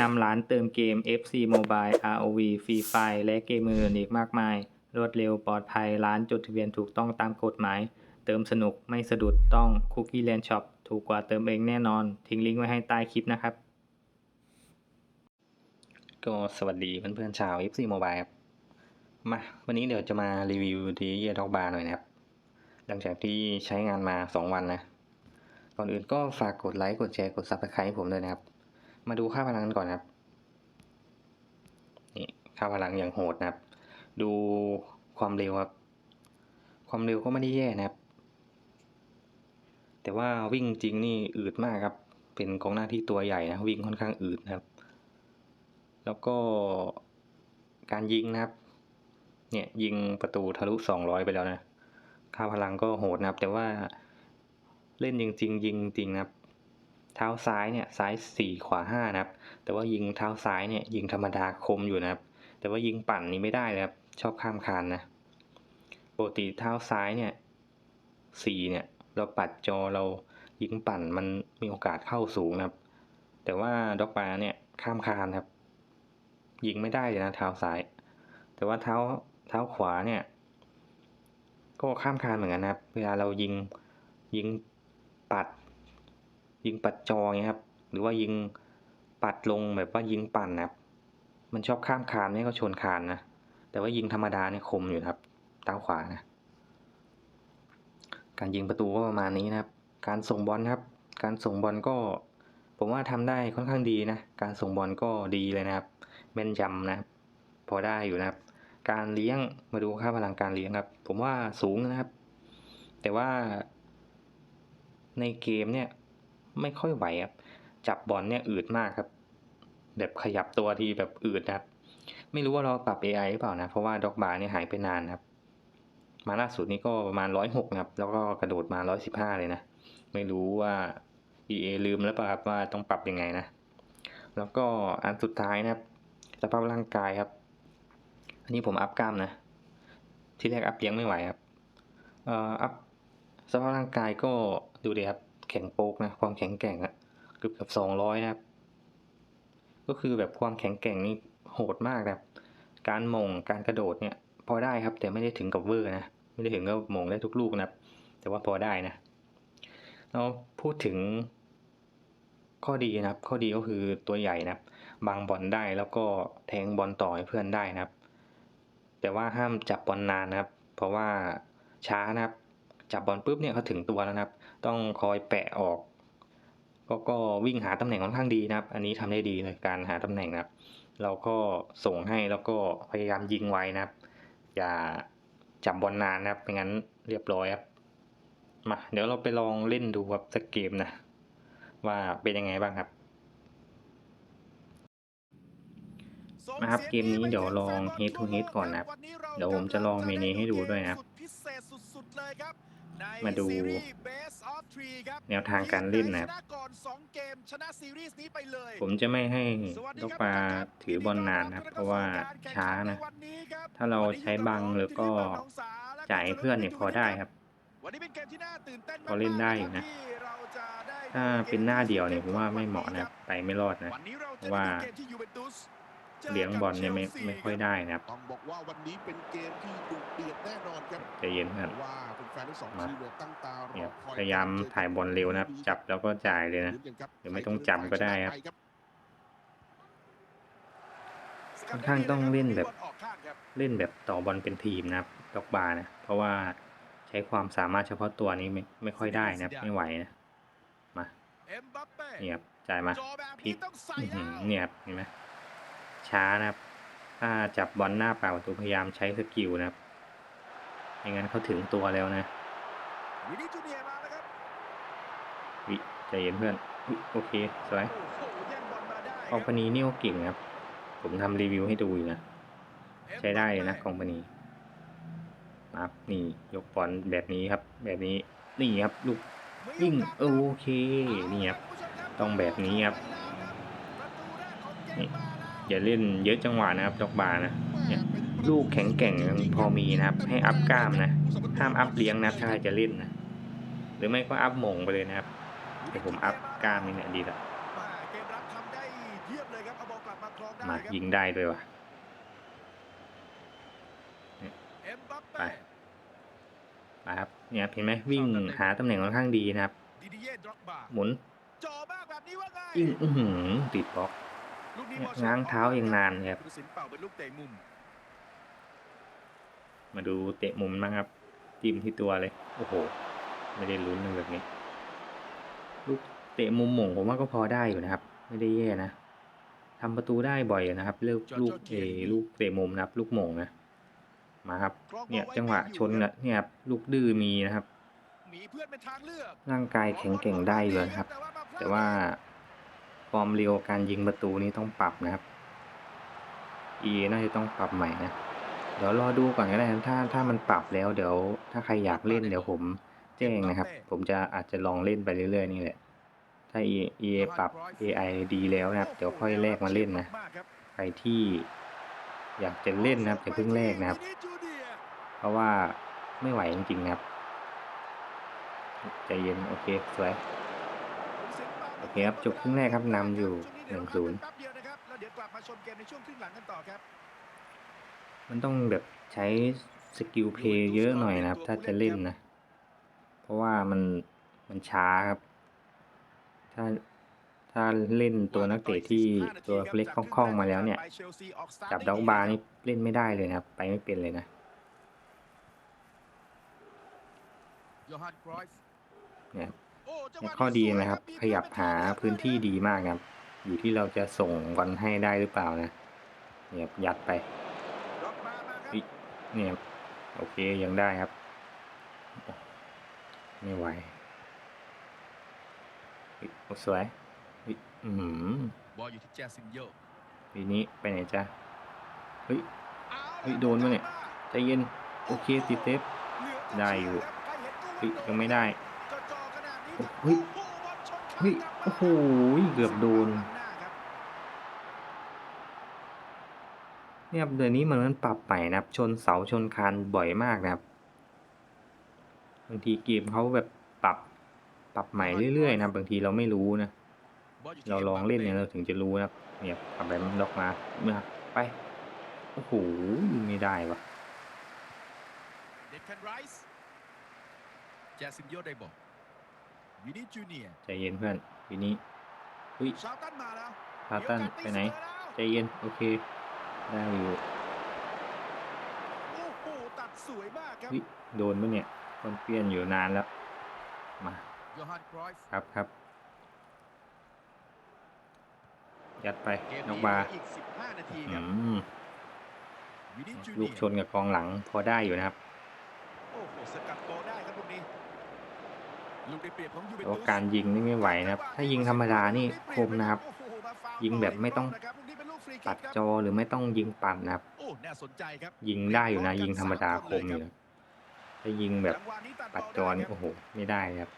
นำร้านเติมเกม FC Mobile ROV Free Fire และเกมอื่นอีกมากมาย รวดเร็วปลอดภัยร้านจดทะเบียนถูกต้องตามกฎหมาย เติมสนุกไม่สะดุดต้อง Cookie Land Shop ถูกกว่าเติมเองแน่นอน ทิ้งลิงก์ไว้ให้ใต้คลิปนะครับ ก็สวัสดีเพื่อนๆชาว FC Mobile ครับมาวันนี้เดี๋ยวจะมารีวิวดีเยดอกบาร์หน่อยนะครับ หลังจากที่ใช้งานมา 2 วันนะก่อนอื่นก็ฝากกดไลค์กดแชร์กด Subscribe ให้ผมด้วยนะครับ มาดูค่าพลังกันก่อนนะครับ นี่ค่าพลังอย่างโหดนะครับ ดูความเร็วครับ ความเร็วก็ไม่ได้แย่นะครับ แต่ว่าวิ่งจริงนี่อืดมากครับ เป็นกองหน้าที่ตัวใหญ่นะวิ่งค่อนข้างอืดนะครับ แล้วก็การยิงนะครับ เนี่ยยิงประตูทะลุสองร้อยไปแล้วนะ ค่าพลังก็โหดนะครับ แต่ว่าเล่นจริง ๆ ยิงจริงนะครับ ท้าซ้ายเนี่ยซ้ายสี่ขวาห้านะครับ แต่ว่ายิงเท้าซ้ายเนี่ยยิงธรรมดาคมอยู่นะครับ แต่ว่ายิงปั่นนี่ไม่ได้เลยครับ ชอบข้ามคานนะปกติเท้าซ้ายเนี่ยสี่เนี่ยเราปัดจอเรายิงปั่นมันมีโอกาสเข้าสูงนะครับ แต่ว่าด็อกบาเนี่ยข้ามคานครับ ยิงไม่ได้เลยนะเท้าซ้าย แต่ว่าเท้าเท้าขวาเนี่ยก็ข้ามคานเหมือนกันนะครับ เวลาเรายิงยิงปัด ยิงปัดจอเงี้ยครับ หรือว่ายิงปัดลงแบบว่ายิงปั่นนะครับ มันชอบข้ามคานไม่ก็ชนคานนะ แต่ว่ายิงธรรมดาเนี่ยคมอยู่นะครับเท้าขวานะ การยิงประตูก็ประมาณนี้นะครับ การส่งบอลครับ การส่งบอลก็ ผมว่าทำได้ค่อนข้างดีนะ การส่งบอลก็ดีเลยนะครับแม่นยำนะครับพอได้อยู่นะครับ การเลี้ยงมาดูค่าพลังการเลี้ยงครับ ผมว่าสูงนะครับ แต่ว่าในเกมเนี่ย ไม่ค่อยไหวครับ จับบอลเนี่ยอืดมากครับ แบบขยับตัวทีแบบอืดนะครับ ไม่รู้ว่าเราปรับ AI หรือเปล่านะ เพราะว่าด็อกบาร์เนี่ยหายไปนานนะครับ มาล่าสุดนี้ก็ประมาณร้อยหกครับ แล้วก็กระโดดมาร้อยสิบห้าเลยนะ ไม่รู้ว่า EA ลืมแล้วเปล่าครับว่าต้องปรับยังไงนะ แล้วก็อันสุดท้ายนะครับสภาพร่างกายครับ อันนี้ผมอัพกล้ามนะ ที่แรกอัพเลี้ยงไม่ไหวครับ เอ่ออัพสภาพร่างกายก็ดูดีครับ แข็งโป๊กนะความแข็งแกร่งอะเกือบเกือบสองร้อยนะครับ ก็คือแบบความแข็งแกร่งนี่โหดมากนะครับ การมงการกระโดดเนี่ย พอได้ครับ แต่ไม่ได้ถึงกับเวอร์นะไม่ได้ถึงกับมงได้ทุกลูกนะครับ แต่ว่าพอได้นะเราพูดถึงข้อดีนะครับ ข้อดีก็คือตัวใหญ่นะครับบังบอลได้แล้วก็แทงบอลต่อให้เพื่อนได้นะครับ แต่ว่าห้ามจับบอลนานนะครับ เพราะว่าช้านะครับ จับบอลปุ๊บเนี่ยเขาถึงตัวแล้วนะครับ ต้องคอยแปะออก ก็ก็วิ่งหาตำแหน่งค่อนข้างดีนะครับ อันนี้ทำได้ดีเลยการหาตำแหน่งนะครับ เราก็ส่งให้แล้วก็พยายามยิงไว้นะครับ อย่าจับบอลนานนะครับไม่งั้นเรียบร้อยครับมาเดี๋ยวเราไปลองเล่นดูครับสักเกมนะว่าเป็นยังไงบ้างครับนะครับเกมนี้เดี๋ยวลอง head to head ก่อนนะครับ เดี๋ยวผมจะลองเมนูให้ดูด้วยนะครับ มาดูแนวทางการเล่นนะครับ ผมจะไม่ให้ลูกปลาถือบอลนานนะครับ เพราะว่าช้านะ ถ้าเราใช้บังหรือก็จ่ายให้เพื่อนเนี่ยพอได้ครับพอเล่นได้อยู่นะ ถ้าเป็นหน้าเดียวเนี่ยผมว่าไม่เหมาะนะครับไปไม่รอดนะ เพราะว่า เลี้ยงบอลเนี่ยไม่ไม่ค่อยได้นะครับต้องบอกว่าวันนี้เป็นเกมที่ดุเดือดแน่นอนครับใจเย็นเพื่อนว่าเป็นแฟนทั้งสองมาทีมเนี่ยตั้งตารอเนี่ยคอยพยายามถ่ายบอลเร็วนะครับ จับแล้วก็จ่ายเลยนะลุ้กัครับหรือไม่ต้องจำก็ได้ครับใค่อนข้างต้องเล่นแบบเล่นแบบต่อบอลเป็นทีมนะครับดอกบาร์นะ เพราะว่าใช้ความสามารถเฉพาะตัวนี้ไม่ไม่ค่อยได้นะครับไม่ไหวนะมาเอ็มบัปเป้เนี่ยครับจ่ายมาจอแบบพลินี้กต้องใส่อื้อหืแล้อวเนี่ยครับเห็นไหม ช้านะครับ ถ้าจับบอลหน้าเปล่าประตูพยายามใช้สกิลนะครับไม่งั้นเขาถึงตัวแล้วนะวิใจเย็นเพื่อนโอเคสวยโอ้โหแย่งบอลมาได้คอมพานีนี่ก็เก่งครับ ผมทำรีวิวให้ดูอยู่นะ ใช้ได้เลยนะคอมพานีครับนี่ยกบอลแบบนี้ครับ แบบนี้นี่ครับลูกวิ่งโอเคนี่ครับต้องแบบนี้ครับนี่ อย่าเล่นเยอะจังหวะนะครับดอกบาร์นะเนี่ยลูกแข็งแกร่งยังพอมีนะครับ ให้อัพกล้ามนะห้ามอัพเลี้ยงนะถ้าใครจะเล่นนะหรือไม่ก็อัพหมงไปเลยนะครับเดี๋ยวผมอัพกล้ามนี่เนี่ยดีละมาเกมรับทำได้เยี่ยมเลยเลยครับเอาบอลกลับมาครองได้มาครับยิงได้ด้วยว่ะเอ็มบัปไปเป้มาครับเนี่ยเห็นไหมวิ่งหาตำแหน่งค่อนข้างดีนะครับดิดิเย่ดร็อกบาหมุนจ่อมากแบบนี้ว่าไงยิงอื้อหือติดบล็อก ง้างเท้ายังนานเลยครับผู้ตัดสินเป่าเป็นลูกเตะมุมมาดูเตะมุมบ้างครับ จิ้มที่ตัวเลย โอ้โห ไม่ได้ลุ้นเลยแบบนี้ ลูกเตะมุมหม่งผมว่าก็พอได้อยู่นะครับ ไม่ได้แย่นะทำประตูได้บ่อยอยู่นะครับลูกลูกเออลูกเตะมุมนะครับ ลูกหม่งนะมาครับครองบอลเนี่ยไจังหวะไม่ชอยู่นครัน่ะบเนี่ยครับลูกดื้อมีนะครับมีเพื่อนเป็นทางเลือกร่างกายแข็งแกร่งได้อยู่นะครับ แต่ว่า ฟอร์มเร็วการยิงประตูนี้ต้องปรับนะครับ e น่าจะต้องปรับใหม่นะ เดี๋ยวรอดูก่อนก็ได้ถ้าถ้ามันปรับแล้ว เดี๋ยว ถ้าใครอยากเล่นเดี๋ยวผมแจ้งนะครับ ผมจะอาจจะลองเล่นไปเรื่อยๆนี่แหละ ถ้า e e ปรับ AI ดีแล้วนะครับ เดี๋ยวค่อยแลกมาเล่นนะ ใครที่อยากจะเล่นนะครับอย่าเพิ่งแลกนะครับ เพราะว่าไม่ไหวจริงๆนะครับ ใจเย็นโอเคสวย โอเคครับจบครึ่งแรกครับนำอยู่ช่วงหนึ่งศูนย์แป๊บเดียวนะครับแล้วเดี๋ยวกลับมาชมเกมในช่วงครึ่งหลังกันต่อครับมันต้องแบบใช้สกิลเพลย์เยอะหน่อยนะครับ ถ้าจะเล่นนะ เพราะว่ามันมันช้าครับ ถ้าถ้าเล่นตัวนักเตะที่ตัวเล็กคล่องๆมาแล้วเนี่ย จับด็อกบาร์นี่เล่นไม่ได้เลยนะครับ ไปไม่เป็นเลยนะโยฮันครอยฟ์เนี่ย ข้อดีนะครับ ขยับหาพื้นที่ดีมากครับ อยู่ที่เราจะส่งบอลให้ได้หรือเปล่านะเนี่ยยัดไปด็อกเนี่ยโอเคยังได้ครับ ไม่ไหวโอ้สวยอืมบอลอยู่ที่แจสินโยทีนี้ไปไหนจ๊ะเฮ้ยเฮ้ยโดนปะเนี่ยใจเย็นโอเคติดเซฟได้อยู่เห็นก็เฮ้ยยังไม่ได้ เฮ้ยโอ้โหเฮ้ยโอ้โหเกือบโดนเนี่ยครับเดือนนี้มันมันปรับใหม่นะครับ ชนเสาชนคานบ่อยมากนะครับบางทีเกมเขาแบบปรับปรับใหม่เรื่อยๆนะบางทีเราไม่รู้นะ เราลองเล่นเนี่ยเราถึงจะรู้นะเนี่ยทำแบบมันล็อกมาเมื่อไปโอ้โหไม่ได้วะเดคแคนไรส์แจสินโยได้บอล วินิจูเนียร์ใจเย็นเพื่อนทีนี้อุ้ยชาวตันมาแล้วพาตันไปไหน ใจเย็น โอเคได้อยู่โอ้โหตัดสวยมากครับเฮ้ยโดนปะเนี่ยคนเปลี่ยนอยู่นานแล้ว มาโยฮันครอยฟ์ครับครับยัดไปเกมนนี้กเหลืบาอร์อีก15นาทีคอืรับมวินิจูลูเนีกยชนกับกองหลังพอได้อยู่นะครับ โอ้โหสกัดโกลได้ครับลูกนี้ลูกได้เปรียบของยูเวน แต่ตุว่าสการยิงนี่ไม่ไหวนะครับ ถ้ายิงธรรมดานี่คมนะครับโอ้โหมาฟาวล์ยิงแบบไม่ต้องนะครับลูกนี้เป็นลูกฟรีคิกตัดครับจอหรือไม่ต้องยิงปัดนะครับโอ้น่าสนใจครับ ยิงได้อยู่นะ ยิงธรรมดาคมอยู่นะถ้ายิงแบบจังหวะนี้ตัดปัดบอลจอได้นี่ครับโอ้โหไม่ได้ครับ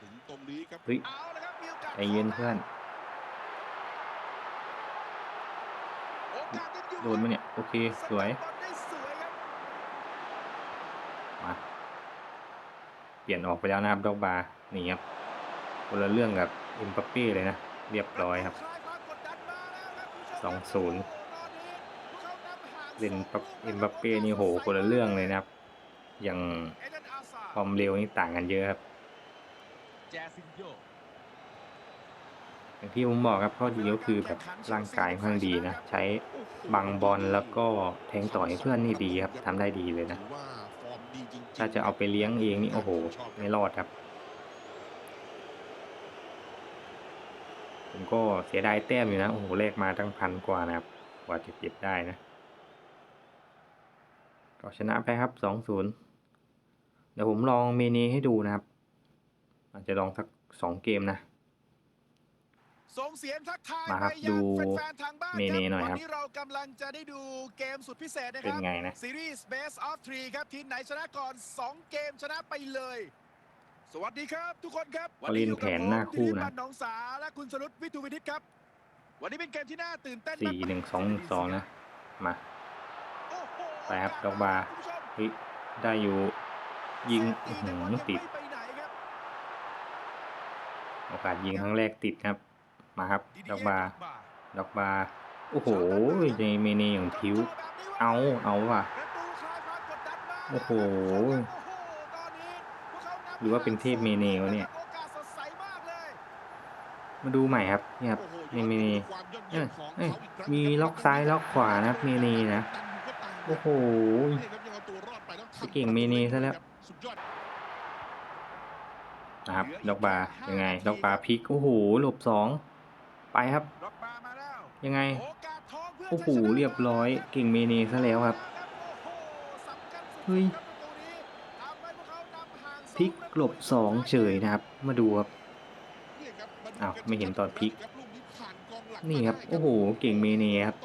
ถึงตรงนี้ครับเฮ้ยเอาละครับมีโอกาสใจเย็นเพื่อนโอกาสยังอยู่โดนไหมเนี่ย โอเค สวย กัดบอลได้สวยครับ มา เป ลี่ยนออกไปแล้วนะครับดอกบาร์นี่ครับคนละเรื่องกับอิมปัปเป้เลยนะ เรียบร้อยครับคลายความกดดันมาแล้วครับคุณผู้ชมสองศูนย์อ้โหตอนเล่นสองปับลูกอิมบัปเป้นี่โหคนละเรื่องเลยนะครับ อย่างความเร็วนี่ต่างกันเยอะครับอย่างที่ผมบอกครับข้อดีก็คือแบบร่างกายค่อนข้างดีนะ ใช้บังบอลแล้วก็แทงต่อยเพื่อนนี่ดีครับทำได้ดีเลยนะ ถ้าจะเอาไปเลี้ยงเองนี่โอ้โห ไม่รอดครับ ผมก็เสียดายแต้มอยู่นะ โอ้โหเลขมาตั้งพันกว่านะครับ กว่าจะเก็บได้นะ ก็ชนะไปครับสองศูนย์เดี๋ยวผมลองเมนีให้ดูนะครับ อาจจะลองสักสองเกมนะ ส่งเสียงทักทายมาครับไปยังดูแฟนๆทางบ้านเมเน่หน่อยครับ วันนี้เรากำลังจะได้ดูเกมสุดพิเศษนะคเป็นรับ ไงนะ ซีรีส์ Best of 3ครับ ทีมไหนชนะก่อน 2 เกมชนะไปเลย สวัสดีครับทุกคนครับเขาเล่นแผนหน้าคู่นะวัอยู่กับผมธีรพัฒหนองสาและคุณสรุตวิทูวินิตครับ วันนี้เป็นเกมที่น่าตื่นเต้นสี่มากๆหนึ่งสองหนึ่งสองนะ มา โอ้โหไปครับดอกบาร์คุณผู้ชมเฮ้ยได้อยู่ ยิงเซอื้ฟอตี้หืแต่บอลอยังติดไม่ไปไหนครับโอกาสยิงครั้งแรกติดครับ มาครับดิดดิอกเย่บาร์ดอกบาร์ด็อกบาร์โอ้โหในเมเนอย่างผิวเอาเอาว่ะโอ้โหหรือว่าเป็นเทพเมเนวะเนี่ย มาดูใหม่ครับเนี่ยครับในเมเนเอ้ยเอ้ยมีล็อกซ้ายล็อกขวานะครับเมเนนะโอ้โหเก่งเมเนซะแล้วนะครับด็อกบาร์ยังไงด็อกบาร์พลิกโอ้โหหลบสอง ไปครับ ยังไง โอ้โห เรียบร้อย เก่งเมเนซะแล้วครับ เฮ้ยพลิกหลบสองเฉยนะครับ มาดูครับ อ้าว ไม่เห็นตอนพลิก นี่ครับ โอ้โห เก่งเมเนครับ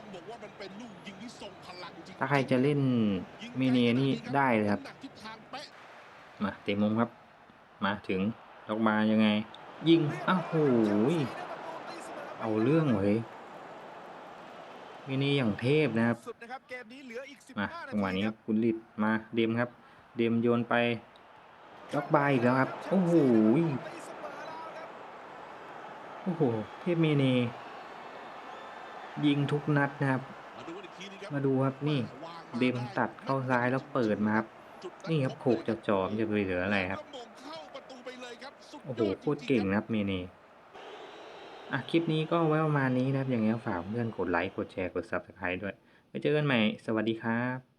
ถ้าใครจะเล่นเมเนนี่ได้เลยครับ มาเตะมุมครับ มาถึงล็อกมายังไง ยิง อ้าวโหย เอาเรื่องเว้ยเมเนอย่างเทพนะครับ สุดนะครับเกมนี้เหลืออีกมา15จังหวะนี้าคทีรับคุณลิดมาเดมครับ เดมโยนไปล็อกบายอีกแล้วครับ โอ้โหยตีเสมอแล้วครับโอ้โห เทพเมเนยิงทุกนัดนะครับ มาดูครับนี่ เดมตัดเข้าซ้ายแล้วเปิดมาครับ นี่ครับโขกจะจอมจะไปเหลืออะไรครับ โอ้โห โคตรเก่งนะครับเมเน อะคลิปนี้ก็ไว้ประมาณนี้นะครับ อย่างไรฝากเพื่อนกดไลค์ กดแชร์ กด Subscribe ด้วยไว้เจอกันใหม่ สวัสดีครับ